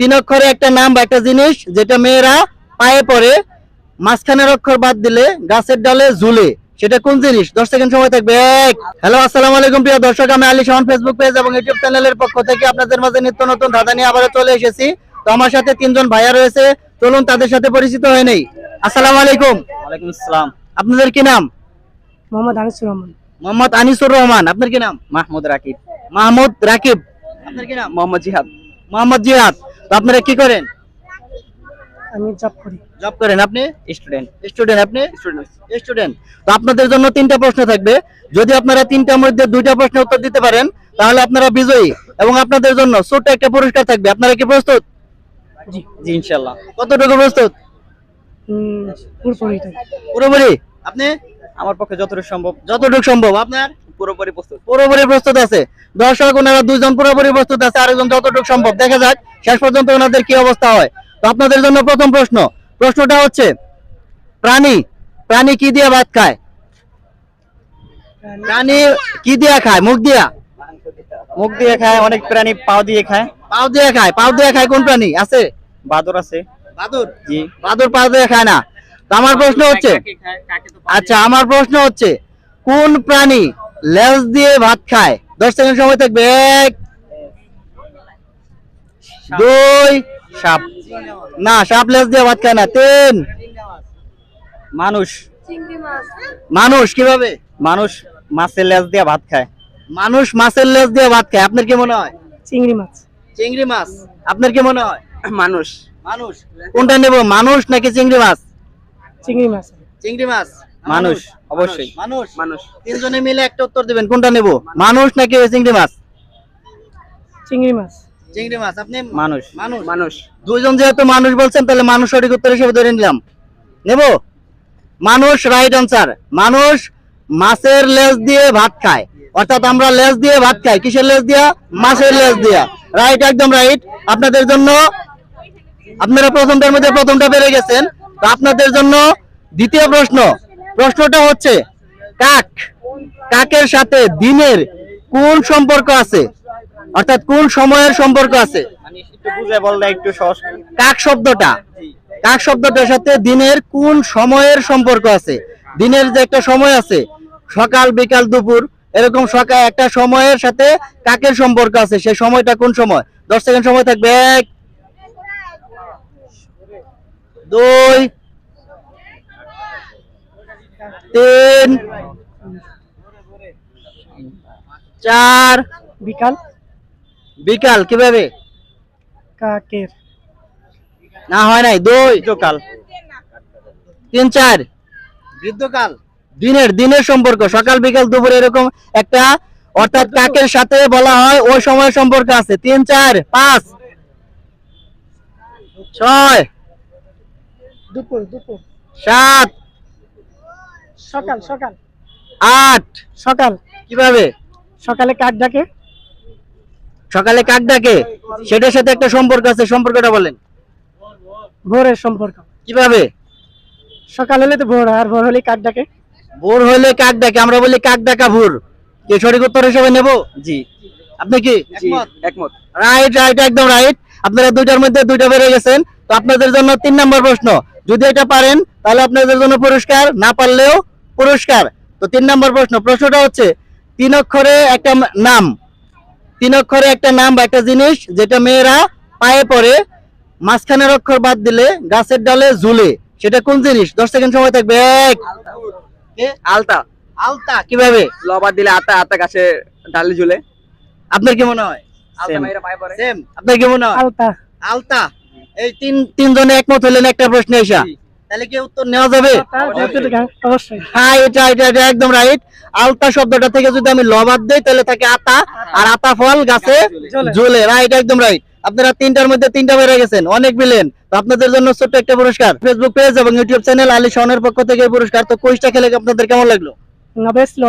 তিন অক্ষরে একটা নাম বা একটা জিনিস যেটা মেয়েরা পায়ে পরে মাঝখানের অক্ষর বাদ দিলে গাছের ডালে ঝুলে। সেটা কোন জিনিস? দশ সেকেন্ড সময় থাকবে। এক। হ্যালো আসসালামু আলাইকুম প্রিয় দর্শক আমি আলী শাহন ফেসবুক পেজ এবং ইউটিউব চ্যানেলের পক্ষ থেকে আপনাদের মাঝে নিত্য নতুন ধাঁধা নিয়ে আবারও চলে এসেছি। তো আমার সাথে তিনজন ভাইয়া রয়েছে। চলুন তাদের সাথে পরিচিত হয়ে নেই। আসসালামু আলাইকুম। ওয়ালাইকুম আসসালাম। আপনাদের কি নাম? মোহাম্মদ আনিসুর রহমান। মোহাম্মদ আনিসুর রহমান। আপনার কি নাম? মাহমুদ রাকিব। মাহমুদ রাকিব। আপনার কি নাম? মোহাম্মদ জিহাদ। মোহাম্মদ জিহাদ। আপনারা কি করেন? আমি জব করি। জব করেন আপনি? স্টুডেন্ট স্টুডেন্ট আপনি? স্টুডেন্ট স্টুডেন্ট তো আপনাদের জন্য তিনটা প্রশ্ন থাকবে। যদি আপনারা তিনটার মধ্যে দুইটা প্রশ্নের উত্তর দিতে পারেন তাহলে আপনারা বিজয়ী এবং আপনাদের জন্য ছোট্ট একটা পুরস্কার থাকবে। আপনারা কি প্রস্তুত? জি। জি ইনশাআল্লাহ। কতটুকু প্রস্তুত? উম, পুরোপুরি? আপনি? আমার পক্ষে যতটুকু সম্ভব। যতটুকু সম্ভব। আপনার? পুরোপুরি প্রস্তুত। পুরোপুরি প্রস্তুত আছে। দর্শক ওনারা দুইজন পুরোপুরি প্রস্তুত আছে। আরেকজন যতটুকু সম্ভব। দেখা যাক শেষ পর্যন্ত ওনাদের কি অবস্থা হয়। তো আপনাদের জন্য প্রথম প্রশ্ন। প্রশ্নটা হচ্ছে প্রাণী প্রাণী কি দিয়ে ভাত খায়? প্রাণী? কি দিয়ে খায়? মুখ দিয়া? মুখ দিয়ে খায় অনেক প্রাণী পাও দিয়ে খায়। পাও দিয়ে খায়। পাও দিয়ে খায় কোন প্রাণী? আছে? বাদর আছে। বাদুর? জি। বাদুর পাও দিয়ে খায় না। তো আমার প্রশ্ন হচ্ছে আচ্ছা আমার প্রশ্ন হচ্ছে কোন প্রাণী লেজ দিয়ে ভাত খায়। দশ সেকেন্ড সময় থাকবে এক দুই সাপ। না সাপ লেজ দিয়ে ভাত খায় না তিন। মানুষ। মানুষ কীভাবে? মানুষ মাছের লেজ দিয়ে ভাত খায়। মানুষ মাছের লেজ দিয়ে ভাত খায় আপনার কি মনে হয়? চিংড়ি মাছ। চিংড়ি মাছ আপনার কি মনে হয়? মানুষ। মানুষ। কোনটা নেব মানুষ নাকি চিংড়ি মাছ? চিংড়ি মাছ। চিংড়ি মাছ। মানুষ, অবশ্যই। মানুষ মানুষ। তিনজনে মিলে একটা উত্তর দিবেন। কোনটা নেব? মানুষ নাকি চিংড়ি মাছ? চিংড়ি মাছ। চিংড়ি মাছ। আপনি মানুষ। মানুষ। মানুষ। দুইজন যেহেতু মানুষ বলছেন তাহলে মানুষ সঠিক উত্তর হিসেবে ধরে নিলাম। নেব? মানুষ রাইট আনসার মানুষ মাছের লেজ দিয়ে ভাত খায়। অর্থাৎ আমরা লেজ দিয়ে ভাত খাই। কিসের লেজ দিয়া? মাছের লেজ দিয়া। রাইট একদম রাইট আপনাদের জন্য আপনারা প্রথমটার মধ্যে প্রথমটা পেরে গেছেন। তো আপনাদের জন্য দ্বিতীয় প্রশ্ন। প্রশ্নটা হচ্ছে, কাক? কাকের সাথে দিনের কোন সম্পর্ক আছে? অর্থাৎ কোন সময়ের সম্পর্ক আছে? কাক শব্দটা। কাক শব্দটার সাথে দিনের কোন সময়ের সম্পর্ক আছে? দিনের যে একটা সময় আছে, সকাল, বিকাল, দুপুর, এরকম সকাল একটা সময়ের সাথে কাকের সম্পর্ক আছে, সেই সময়টা কোন সময়? দশ সেকেন্ড সময় থাকবে, এক, দুই তিন চার বিকাল। বিকাল কীভাবে? কাকের। না হয় নাই দুই। কাল তিন চার। বৃদ্ধকাল। দিনের দিনের সম্পর্ক সকাল বিকাল দুপুর এরকম একটা অর্থাৎ কাকের সাথে বলা হয় ওই সময় সম্পর্ক আছে। তিন চার পাঁচ ছয় দুপুর দুপুর। সাত সকাল সকাল। আট। সকাল। কীভাবে? সকালে কাক ডাকে? সকালে কাক ডাকে? সেটার সাথে একটা সম্পর্ক আছে সম্পর্কটা বলেন। ভোরের সম্পর্ক। কীভাবে? সকাল হলে তো ভোর আর ভোর হলে কাক ডাকে। ভোর হইলে কাক ডাকে আমরা বলি কাক ডাকা ভোর। কি সঠিক উত্তর হিসেবে নেব? জি। আপনি কি? একমত। রাইট রাইট একদম রাইট আপনারা দুইটার মধ্যে দুইটা বেড়ে গেছেন। তো আপনাদের জন্য তিন নম্বর প্রশ্ন। যদি এটা পারেন তাহলে আপনাদের জন্য পুরস্কার। না পারলেও পুরস্কার। তো তিন নম্বর প্রশ্ন প্রশ্নটা হচ্ছে তিন অক্ষরে একটা নাম তিন অক্ষরে একটা নাম বা একটা জিনিস যেটা মেয়েরা পায়ে পড়ে মাঝখানের অক্ষর বাদ দিলে গাছের ডালে ঝুলে সেটা কোন জিনিস? দশ সেকেন্ড সময় থাকবে এক। আলতা। আলতা কীভাবে? লবার দিলে আতা আতা গাছে ডালে ঝুলে। আপনার কি মনে হয়? আপনার কি মনে হয়? আলতা। আলতা। এই তিন তিনজনে একমত হলেন একটা প্রশ্ন এসা। তাহলে কি উত্তর নেওয়া যাবে? আলতা, যতটুকু, অবশ্যই। হ্যাঁ এটা এটা এটা একদম রাইট আলতা শব্দটা থেকে যদি আমি লবাদ দেই তাহলে থাকে আতা। আর আতা ফল গাছে ঝুলে। রাইট একদম রাইট আপনারা তিনটার মধ্যে তিনটা বেড়ে গেছেন। অনেক বিলেন আপনাদের জন্য ছোট্ট একটা পুরস্কার। ফেসবুক পেজ এবং ইউটিউব চ্যানেল আলী শনের পক্ষ থেকে পুরস্কার। তো কুইজটা খেলে আপনাদের কেমন লাগল?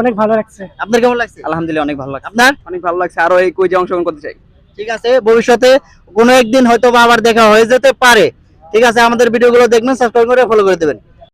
অনেক ভালো লাগছে। আপনার কেমন লাগছে? আলহামদুলিল্লাহ অনেক ভালো লাগছে। আপনার? অনেক ভালো লাগছে। আরও এই কুইজে অংশগ্রহণ করতে চাই। ঠিক আছে ভবিষ্যতে কোনো একদিন হয়তো বা আবার দেখা হয়ে যেতে পারে। ঠিক আছে আমাদের ভিডিওগুলো দেখবেন সাবস্ক্রাইব করে ফলো করে দেবেন।